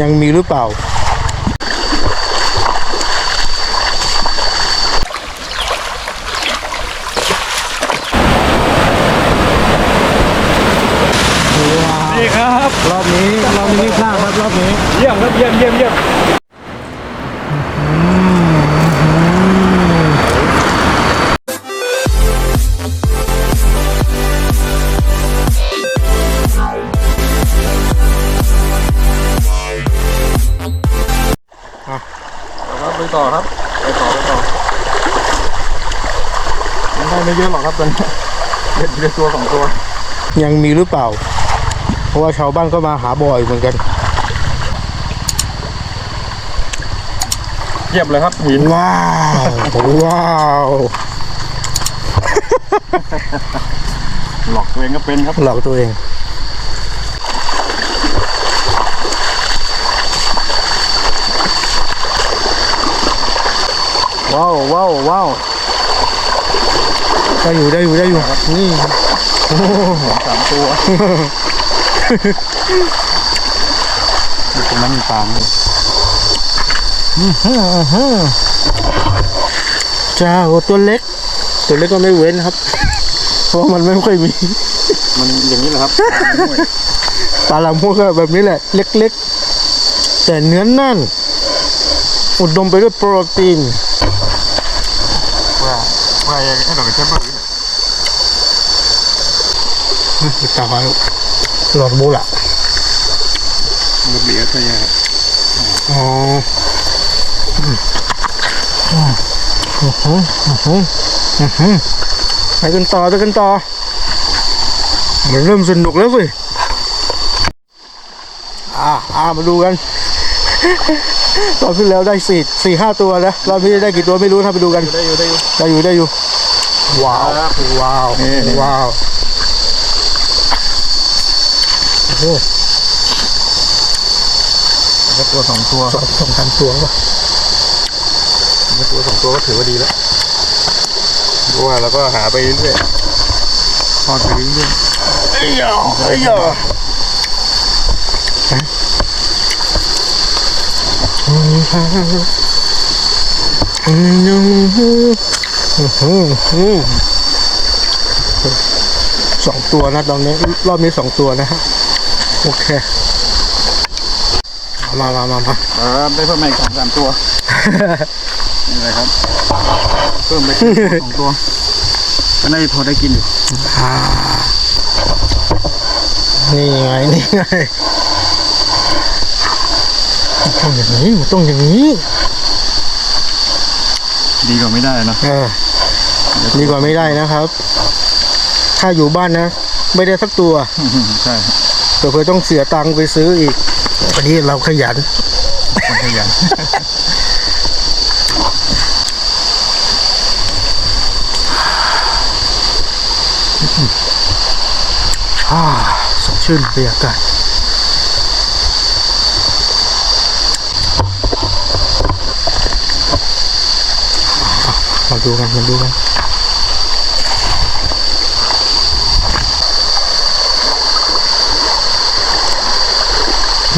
ยังมีหรือเปล่านี่ครับ รอบนี้ รอบนี้ไม่พลาดครับ รอบนี้ เยี่ยมครับเยี่ยมเยี่ยมเยี่ยม ต่อครับ ไปต่อไปต่อมันได้ไม่เยอะหรอกครับตอนนี้เด็ดเด็ดตัวสองตัว ยังมีหรือเปล่า เพราะว่าชาวบ้านก็มาหาบ่อยเหมือนกันเยี่ยมเลยครับหินว้าวว้าวหลอกตัวเองก็เป็นครับหลอกตัวเอง ว้าวว้าวว้าวได้อยู่ได้อยู่ได้อยู่นี่โอ้โหสามตัวตรงนั้นมีปลาไหมเจ้าตัวเล็ก ตัวเล็กก็ไม่เว้นครับ เพราะมันไม่ค่อยมี มันอย่างนี้แหละครับปลาลำพวกก็แบบนี้แหละ เล็กๆ แต่เนื้อแน่น อุดมไปด้วยโปรตีน ว่าว่าให้เราไปเช็คบ้างตายหลอดบูละมันเหลือตัวใหญ่อ๋ออืมอืมอืมอืมอืมอืมไปกันต่อไปกันต่อมันเริ่มสนุกแล้วเว้ยอ่าอ่ามาดูกันตอนที่แล้วได้สี่สี่ห้าตัวนะรอบนี้ได้กี่ตัวไม่รู้ถ้าไปดูกัน ได้อยู่ได้อยู่ได้อยู่ได้อยู่ ว้าว ว้าวว้าวโอ้โหแล้วตัวสองตัวสองสองพันตัวป่ะแล้วตัวสองตัวก็ถือว่าดีแล้วเพราะว่าเราก็หาไปเรื่อยพอไปเรื่อยเอ้ยอะเอ้ยอะ สองตัวนะตอนนี้ รอบนี้สองตัวนะฮะ โอเค มามามามาครับได้เพิ่มมาอีกสองสามตัวนี่เลยครับ เพิ่มไปสองตัวก็น่าจะพอได้กินอยู่อ่านี่ไง นี่ไงมันต้องอย่างนี้มันต้องอย่างนี้ ดีกว่าไม่ได้นะเออ ดีกว่าไม่ได้นะครับ ถ้าอยู่บ้านนะ ไม่ได้สักตัวใช่เผื่อๆต้องเสียตังค์ไปซื้ออีกวันนี้เราขยันคนขยันอ่าสดชื่นบรรยากาศมาดูกันมาดูกัน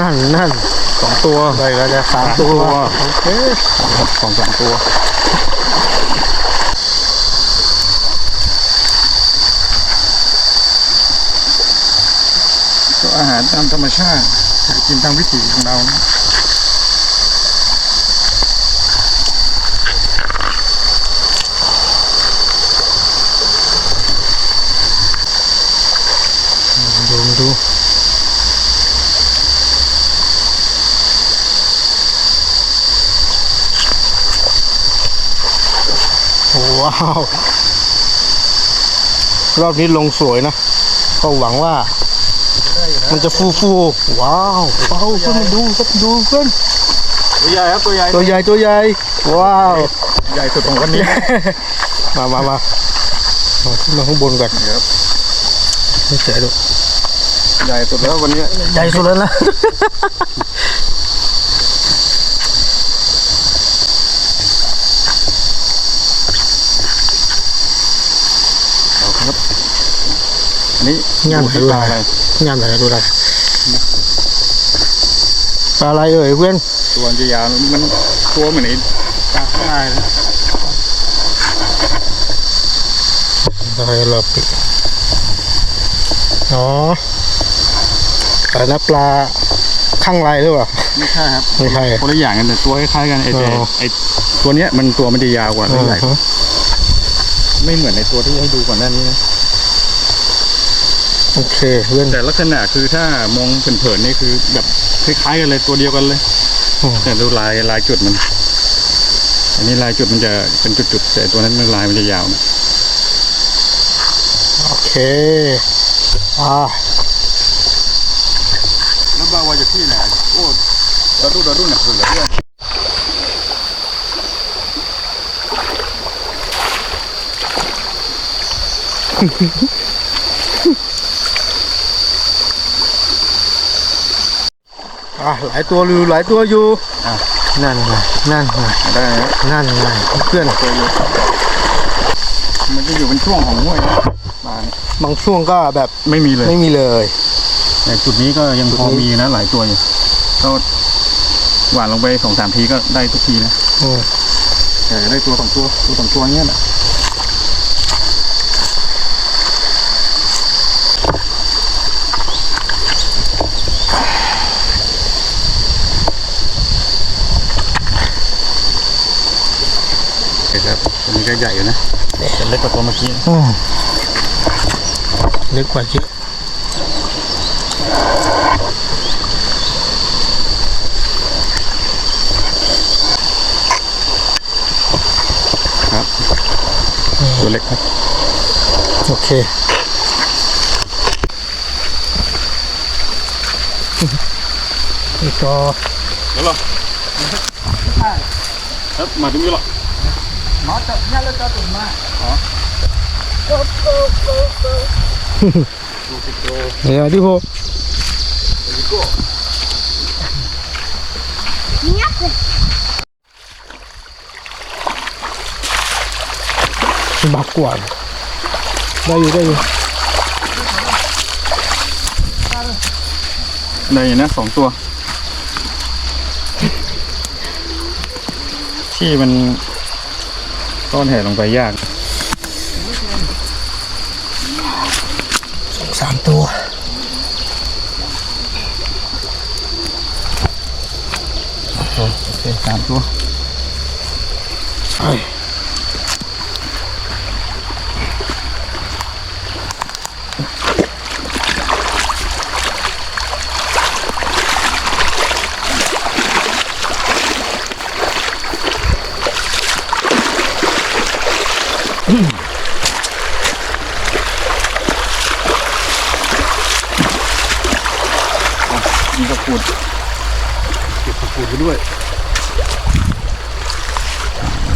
นั่นนั่นสองตัวได้แล้วจะสามตัวโอเคสองสามตัวก็อาหารตามธรรมชาติหากินตามวิถีของเรานะ มาดูมาดูว้าวรอบนี้ลงสวยนะก็หวังว่า มันจะฟูฟูๆว้าวว้าวเพื่อนมาดูครับดูเพื่อนตัวใหญ่ครับตัวใหญ่ตัวใหญ่ตัวใหญ่ว้าวใหญ่สุดของวันนี้ มามามามาขึ้นมาข้างบนก่อนครับไม่เจ๋ดูใหญ่สุดแล้ววันนี้ ใหญ่สุดแล้วนะ เอาครับ อันนี้งานดูที่ดูปลาอะไรอะไรงานอะไรดูอะไรปลาอะไรเอ่ยเพื่อนตัวมันจะยาวมันตัวเหมือนไอ้ปลาข้างในเลยอะไรล่ะปิอ๋ออะไรนะปลาข้างไรหรือเปล่าไม่ใช่ครับไม่ใช่คนละอย่างกันแต่ตัวคล้ายๆกันไอ้แต่อ๋อไอ้ตัวเนี้ยมันตัวมันจะยาวกว่าและใหญ่กว่าอ่าฮะไม่เหมือนในตัวที่ให้ดูก่อนหน้านี้นะ โอเคเพื่อนแต่ลักษณะคือถ้ามองเผินๆนี่คือแบบคล้ายๆกันเลยตัวเดียวกันเลยอืมแต่ดูลายลายจุดมัน อันนี้ลายจุดมันจะเป็นจุดๆแต่ตัวนั้นมันลายมันจะยาวนะโอเคอ่าแล้วบาวาจะที่ไหนโอ้ดารุดารุหนักเลยเพื่อน อ่าหลายตัวอยู่หลายตัวอยู่นั่นไงนั่นไงได้นะนั่นไงเพื่อนตัวอยู่มันจะอยู่เป็นช่วงของห้วยนะปลาเนี่ยบางช่วงก็แบบไม่มีเลยไม่มีเลย แต่จุดนี้ก็ยังพอมีนะหลายตัวอยู่ก็หวานลงไปสองสามทีก็ได้ทุกทีนะอืมแต่ได้ตัวสองตัวตัวสองตัวเงี้ยแหละโอเคครับตัวนี้ก็ใหญ่อยู่นะแต่ เล็กกว่าตัวเมื่อกี้นะอืมเล็กกว่าเยอะครับตัวเล็กครับ โอเคอีกตัวแล้วหรอครับมาถึงนี่หรอเดี๋ยวที่พว เฮ้ยลูกบักกว่าได้อยู่ได้อยู่ได้อยู่นะสองตัว ที่มันต้อนแห่ลงไปยาก สามตัว โอเคสามตัว ไอ้ มีกระปูดเก็บกระปูดไปด้วย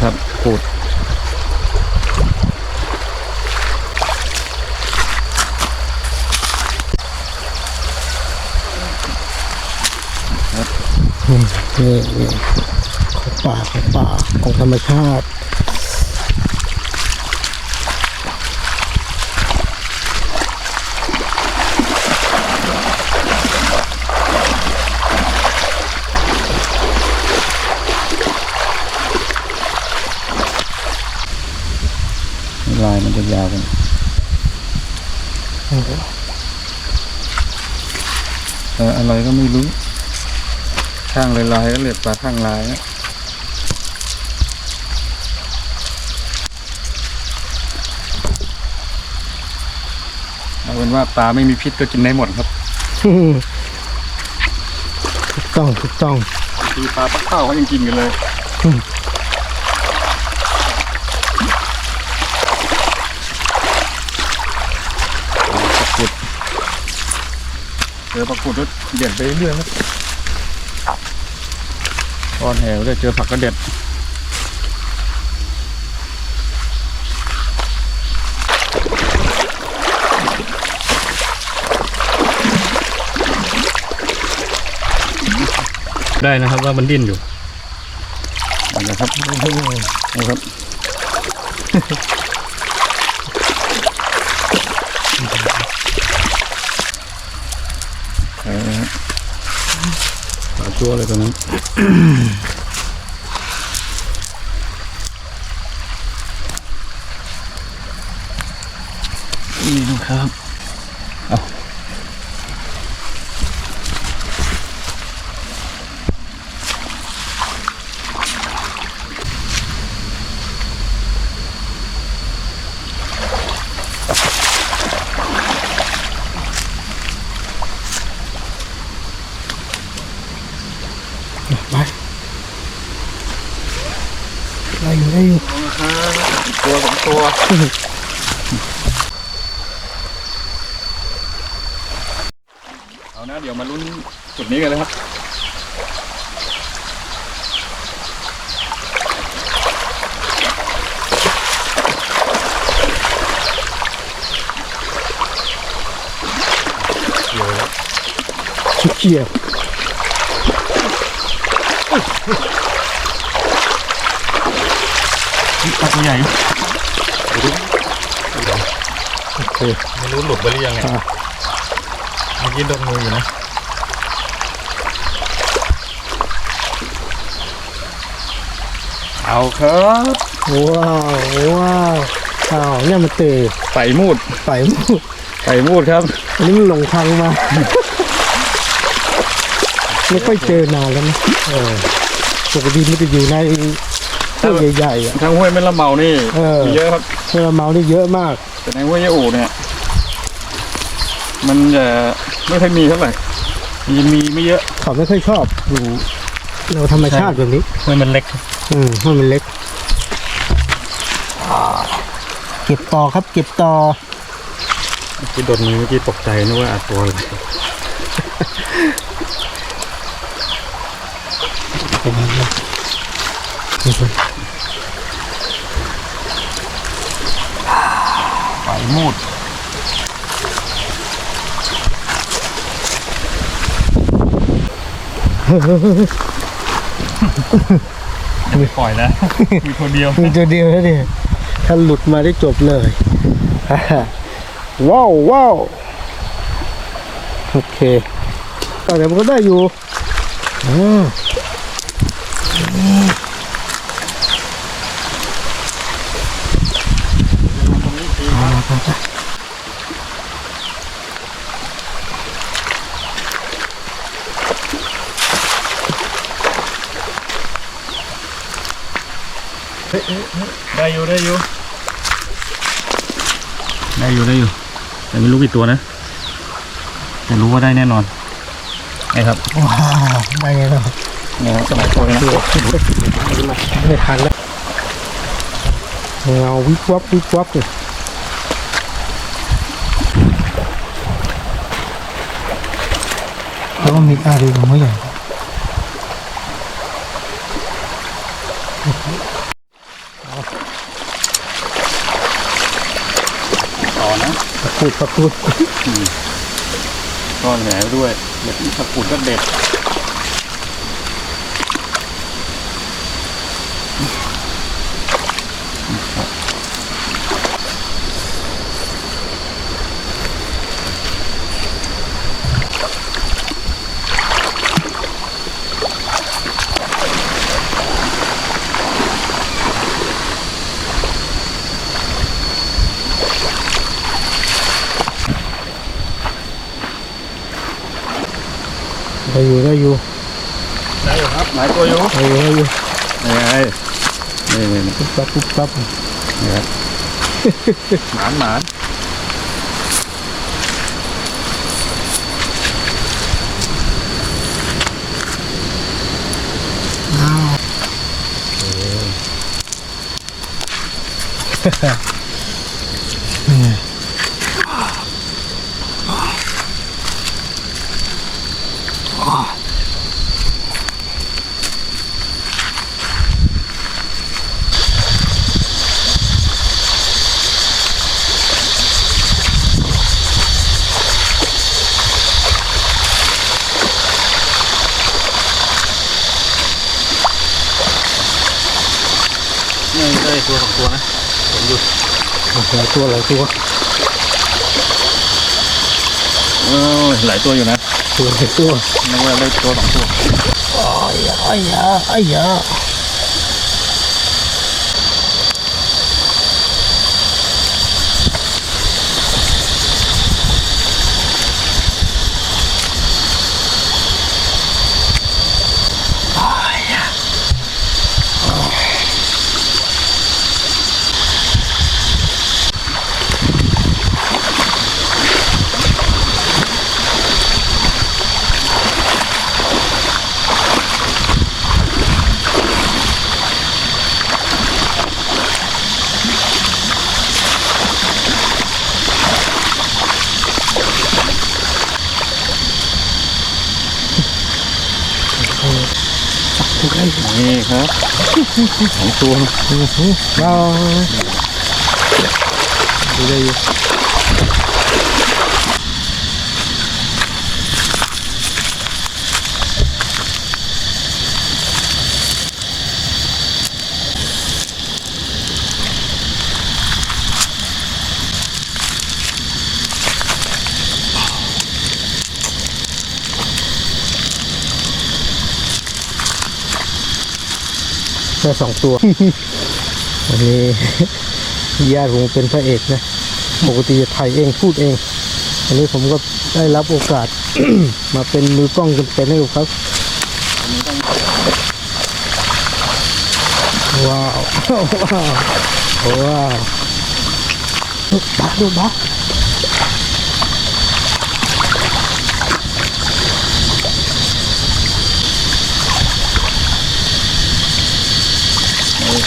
ครับปูด นี่นี่ของป่าของป่าของธรรมชาติลายมันจะยาวกันอะไรก็ไม่รู้ ข้างลายลายๆก็เรียกปลาข้างลายนะเอาเป็นว่าปลาไม่มีพิษก็กินได้หมดครับถูกต้องถูกต้องทีปลาปักข้าวเขายังกินกันเลยอืมปลากุดเจอปลากุดก็เด็ดไปเรื่อยๆ ครับตอนแหวเลยเจอผักก็เด็ดได้นะครับว่ามันดิ้นอยู่เอาละครับเอาครับ ชัวเลยตอนนั้นนี่นะครับ เอาไป ได้อยู่ได้อยู่ ตัวสองตัว เอา นะ เดี๋ยวมาลุ้นจุดนี้กันเลยครับเกี่ยวปลาตัวใหญ่โอเคไม่รู้หลุดไปหรือยังไงอะ เมื่อกี้โดนมืออยู่นะเอาครับว้าวว้าวอ้าวเนี่ยมันเตะไฟมูดไปมุดไฟมูดครับอันนี้มันหลงทางมาไม่ค่อยเจอนานแล้วนะเออปกติมันจะอยู่ในพวกใหญ่ๆอะทางห้วยแม่ละเมานี่เออมีเยอะครับเวลาเมานี่เยอะมากแต่ในห้วยยะอูเนี่ย มันจะไม่ค่อยมีเท่าไหร่มีมีไม่เยอะ เขาไม่ค่อยชอบอยู่เราธรรมชาติแบบนี้ห้วยมันเล็ก อืมให้มันเล็กอ่าเก็บต่อครับ เก็บต่อที่โดนมือเมื่อกี้ตกใจนึกว่าอัดตัวอะไรเป็นไงบ้าง ไฟมูด ไม่ปล่อยแล้วมีตัวเดียวมีตัวเดียวแล้วเนี่ยถ้าหลุดมาได้จบเลยว้าวว้าวโอเคก็เดี๋ยวมันก็ได้อยู่อืมเอาไปไป ได้อยู่ได้อยู่ ได้อยู่ได้อยู่ แต่ไม่รู้กี่ตัวนะ แต่รู้ว่าได้แน่นอนไงครับว้าวได้ไงแล้วเนี่ยสมัยตัวนะไม่ทันแล้วเงาวิบวับวิบวับเลยแล้วก็มีอะไรของมันอย่าง ต่อนะ ตะ กุดผักูดก้อนแหนด้วยเด็ดตะกรุดก็เด็ด อยู่ได้อยู่ได้อยู่ครับหลายตัวอยู่ได้อยู่ได้อยู่นี่ไงนี่นี่นี่ปุ๊บปั๊บปุ๊บปั๊บนี่ครับหมานหมานอ้าวนี่ไง นี่ได้ตัวสองตัวนะผมอยู่โอ้โห ตัวหลายตัวเออหลายตัวอยู่นะอตัวหลายตัวนึกว่าได้ตัวสองตัวไอ้ยาไอ้ยาถูกไอ้ นี่ครับสองตัวเราดูได้อยู่ ค่สองตัวอันนี้ญาติผมเป็นพระเอกนะปกติจะถ่ายเองพูดเองอันนี้ผมก็ได้รับโอกาส มาเป็นมือกล้องจำเป็นให้กับเขาว้าวว้าวว้าวดูบ้าดูบ้า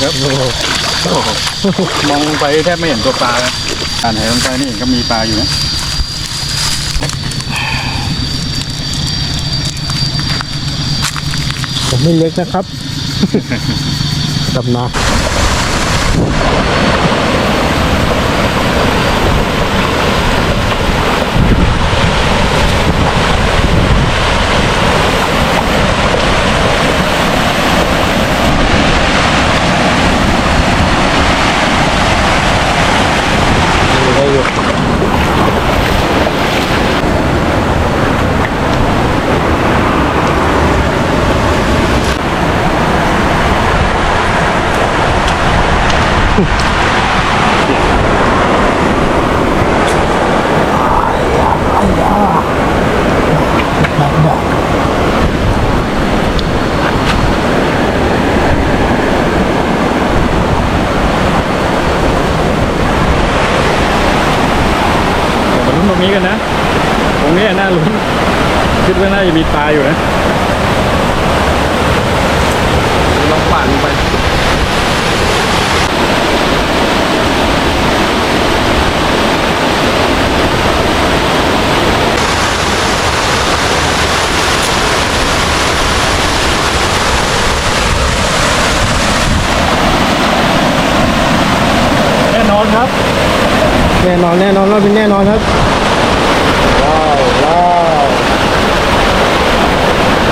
ครับโอ้โหมองไปแทบไม่เห็นตัวปลาแลยอ่านเห็นลงไปนี่เห็นก็มีปลาอยู่นะผมไม่เล็กนะครับดำนา ได้อยู่แต่มาลุ้นตรงนี้กันนะ ตรงนี้น่าลุ้นคิดว่าน่าจะมีปลา อยู่นะลองป่านลงไปแน่นอนครับ แน่นอนแน่นอนรอบนี้แน่นอนครับ ว้าวว้าว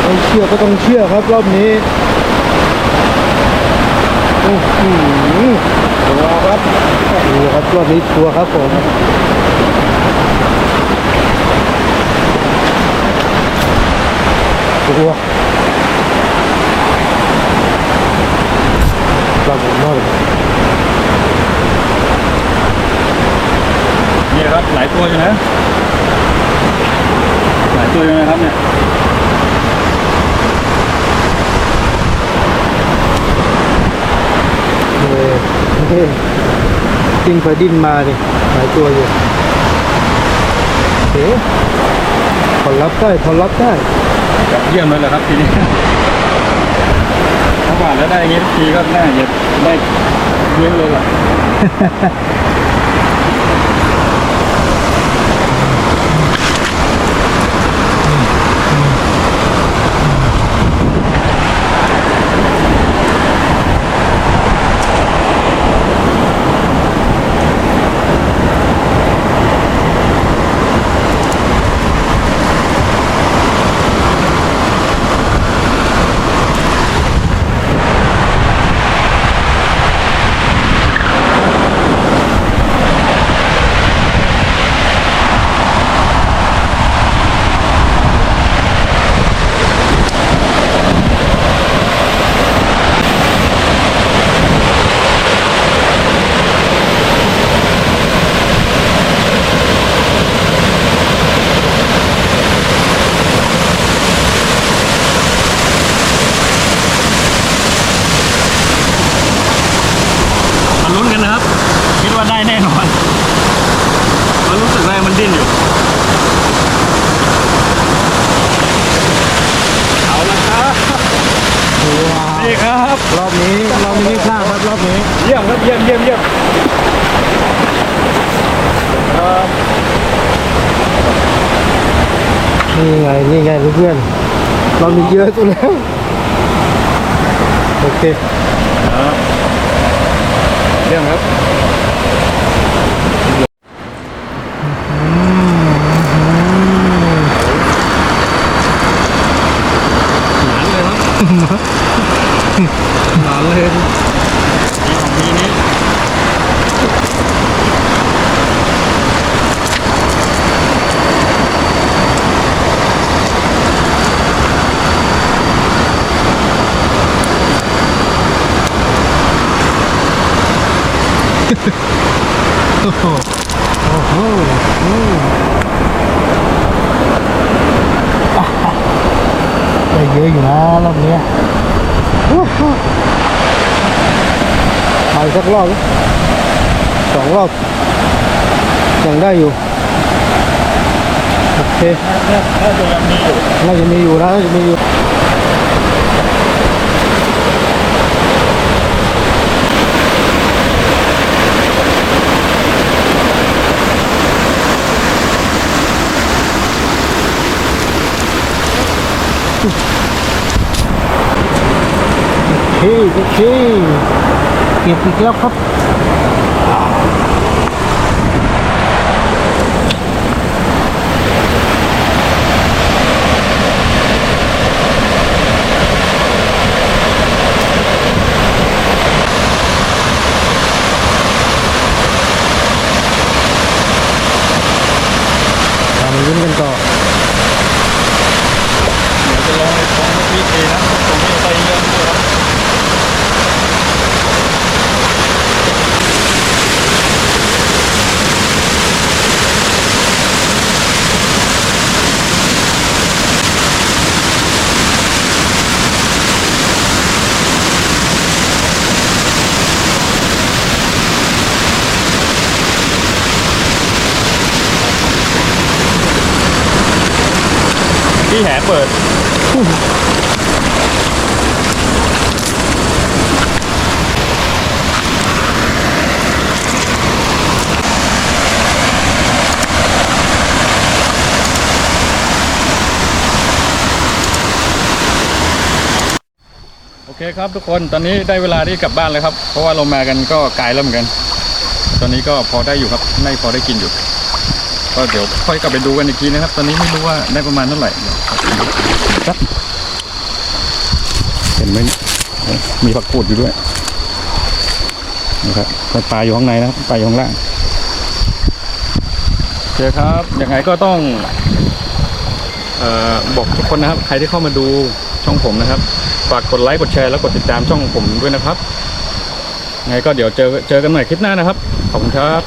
ไม่ เชื่อก็ต้องเชื่อครับรอบนี้อื้อหือตัวครับตัวครับรอบนี้ตัวครับผมตัวรอบผมรอบนี่ครับหลายตัวอยู่นะหลายตัวอยู่นะครับเนี่ย เออ เฮ้ดิ้นไปดิ้นมาดิหลายตัวอยู่เอ๊ะพอรับได้พอรับได้เยี่ยมเลยเหละครับทีนี้ถ้าผ่านแล้วได้อย่างนี้ทุกทีก็น่าจะได้เยี่ยมเลยล่ะ รับรอบนี้รอบนี้ไม่พลาดครับรอบนี้เยี่ยมครับเยี่ยมเยี่ยมเยี่ยมนี่ไงนี่ไงเพื่อนๆรอบนี้เยอะสุดแล้วโอเคเยี่ยมครับหนานเลยครับหนานเลยมีของมีนี้ โอ้โหโอ้โหอืมได้เยอะอยู่นะรอบเนี้ยโอ้โหไปสักรอบไหม สองรอบยังได้อยู่โอเคน่าจะยังมีอยู่น่าจะมีอยู่นะน่าจะมีอยู่ โอเคโอเคเก็บอีกแล้วครับ ตามลุ้นกันต่อ เดี๋ยวจะลองในของพี่เอนะผมไม่ไปเยอะด้วยครับ ที่แหเปิด โอเคครับทุกคนตอนนี้ได้เวลาที่กลับบ้านแล้วครับ เพราะว่าเรามากันก็ไกลแล้วเหมือนกัน ตอนนี้ก็พอได้อยู่ครับไม่พอได้กินอยู่ ก็เดี๋ยวค่อยกลับไปดูกันอีกทีนะครับ ตอนนี้ไม่รู้ว่าได้ประมาณเท่าไหร่ ครับ เห็นไหมมีผักกูดอยู่ด้วยนะครับปลาอยู่ข้างในนะครับปลาอยู่ข้างล่างโอเคครับยังไงก็ต้องเอ่อบอกทุกคนนะครับ ใครที่เข้ามาดูช่องผมนะครับ ฝากกดไลค์กดแชร์แล้วกดติดตามช่องผมด้วยนะครับไงก็เดี๋ยวเจอเจอกันใหม่คลิปหน้านะครับ ขอบคุณครับ